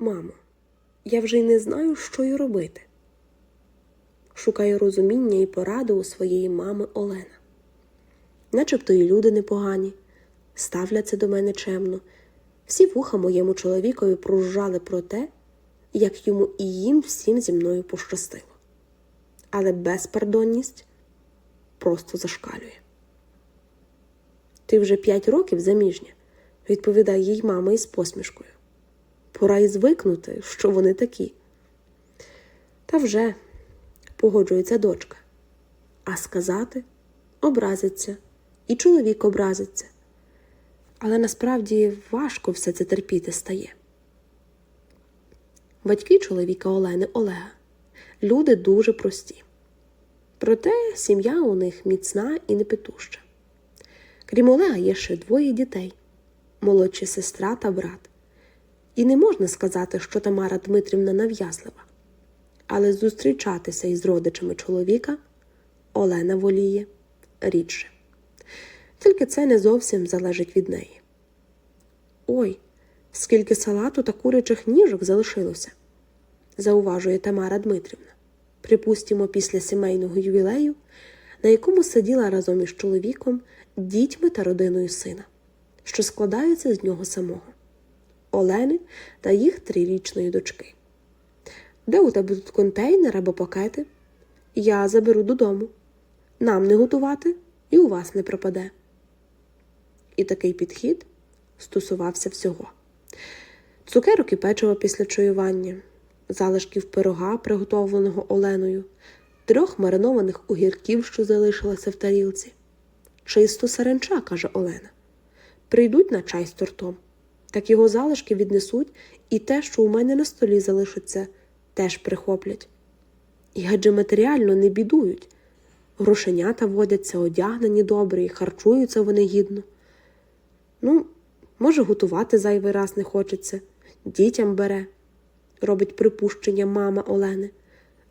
Мамо, я вже й не знаю, що й робити. Шукаю розуміння і поради у своєї мами Олена. Начебто і люди непогані, ставляться до мене чемно. Всі вуха моєму чоловікові прожужжали про те, як йому і їм всім зі мною пощастило. Але безпардонність просто зашкалює. Ти вже п'ять років заміжня, відповідає їй мама із посмішкою. Пора й звикнути, що вони такі. Та вже, погоджується дочка. А сказати образиться, і чоловік образиться. Але насправді важко все це терпіти стає. Батьки чоловіка Олени Олега люди дуже прості. Проте сім'я у них міцна і непетуща. Крім Олега, є ще двоє дітей молодша сестра та брат. І не можна сказати, що Тамара Дмитрівна нав'язлива, але зустрічатися із родичами чоловіка Олена воліє рідше. Тільки це не зовсім залежить від неї. Ой, скільки салату та курячих ніжок залишилося, зауважує Тамара Дмитрівна. Припустімо, після сімейного ювілею, на якому сиділа разом із чоловіком, дітьми та родиною сина, що складається з нього самого. Олени та їх трирічної дочки. Де у тебе тут контейнер або пакети? Я заберу додому. Нам не готувати і у вас не пропаде. І такий підхід стосувався всього: цукерок і печиво після чаювання, залишків пирога, приготовленого Оленою, трьох маринованих огірків, що залишилися в тарілці. Чисто саранча, каже Олена. Прийдуть на чай з тортом так його залишки віднесуть, і те, що у мене на столі залишиться, теж прихоплять. І адже матеріально не бідують. Грошенята водяться, одягнені добре і харчуються вони гідно. Ну, може, готувати зайвий раз не хочеться, дітям бере, робить припущення мама Олени,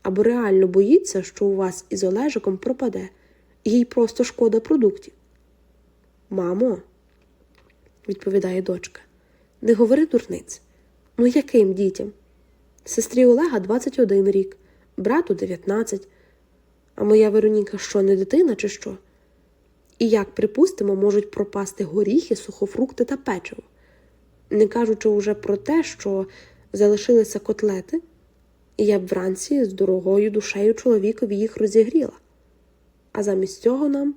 або реально боїться, що у вас із Олежиком пропаде, і їй просто шкода продуктів. Мамо, відповідає дочка. Не говори дурниць. Ну яким дітям? Сестрі Олега 21 рік, брату 19. А моя Вероніка що, не дитина, чи що? І як, припустимо, можуть пропасти горіхи, сухофрукти та печиво, не кажучи уже про те, що залишилися котлети, і я б вранці з дорогою душею чоловікові їх розігріла. А замість цього нам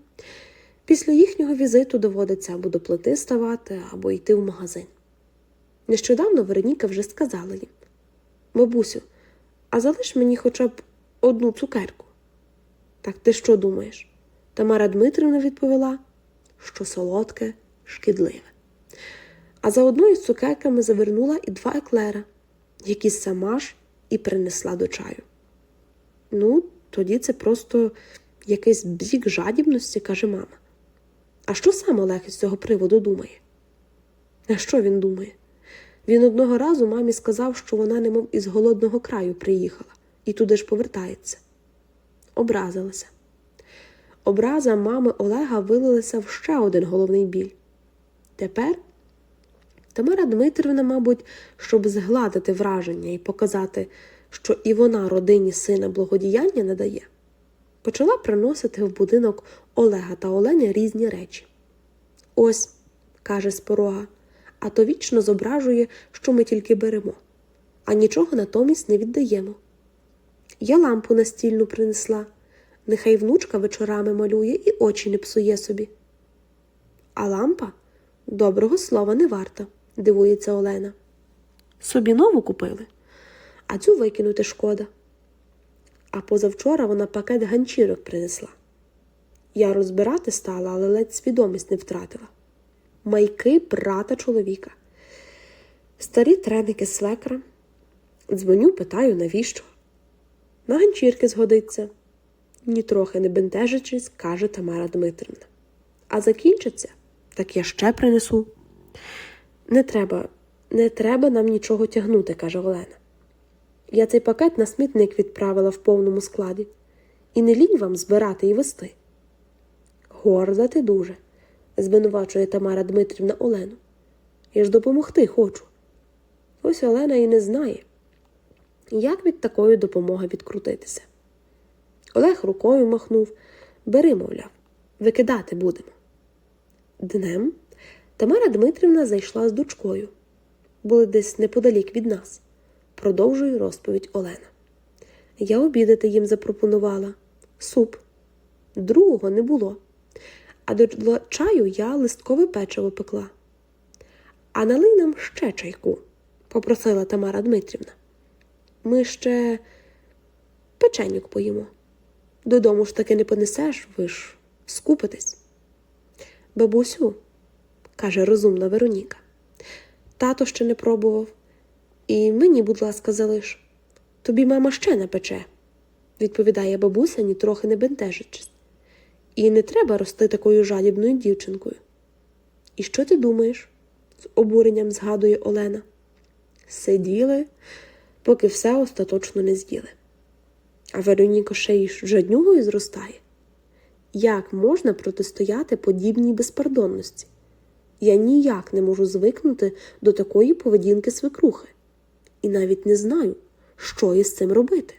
після їхнього візиту доводиться або до плити ставати, або йти в магазин. Нещодавно Вероніка вже сказала їм Бабусю, а залиш мені хоча б одну цукерку. Так ти що думаєш? Тамара Дмитрівна відповіла, що солодке, шкідливе. А за одною з цукерками завернула і два еклера, які сама ж і принесла до чаю. Ну, тоді це просто якийсь бзік жадібності, каже мама. А що сам Олег із цього приводу думає? А що він думає? Він одного разу мамі сказав, що вона, немов із голодного краю приїхала, і туди ж повертається. Образилася. Образа мами Олега вилилася в ще один головний біль. Тепер Тамара Дмитрівна, мабуть, щоб згладити враження і показати, що і вона родині сина благодіяння надає, почала приносити в будинок Олега та Олені різні речі. Ось, каже з порога а то вічно зображує, що ми тільки беремо, а нічого натомість не віддаємо. Я лампу настільну принесла, нехай внучка вечорами малює і очі не псує собі. А лампа доброго слова не варта, дивується Олена. Собі нову купили, а цю викинути шкода. А позавчора вона пакет ганчірок принесла. Я розбирати стала, але ледь свідомість не втратила майки брата чоловіка, старі треники свекра. Дзвоню, питаю, навіщо? На ганчірки згодиться, нітрохи не бентежачись, каже Тамара Дмитрівна. А закінчиться, так я ще принесу. Не треба, не треба нам нічого тягнути, каже Олена. Я цей пакет на смітник відправила в повному складі, і не лінь вам збирати і вести. Горда ти дуже звинувачує Тамара Дмитрівна Олену. Я ж допомогти хочу. Ось Олена і не знає, як від такої допомоги відкрутитися. Олег рукою махнув бери, мовляв, викидати будемо. Днем Тамара Дмитрівна зайшла з дочкою. Були десь неподалік від нас. Продовжує розповідь Олена. Я обідати їм запропонувала суп. Другого не було. А до чаю я листкове печиво пекла. А налий нам ще чайку, попросила Тамара Дмитрівна. Ми ще печенюк поїмо. Додому ж таки не понесеш, ви ж скупитесь. Бабусю, каже розумна Вероніка. Тато ще не пробував. І мені, будь ласка, залиш. Тобі мама ще напече, відповідає бабуся, нітрохи не бентежачись. І не треба рости такою жалібною дівчинкою. І що ти думаєш? з обуренням згадує Олена. Сиділи, поки все остаточно не з'їли. А Вероніка ще й жаднюгою зростає. Як можна протистояти подібній безпардонності? Я ніяк не можу звикнути до такої поведінки свекрухи, і навіть не знаю, що із цим робити.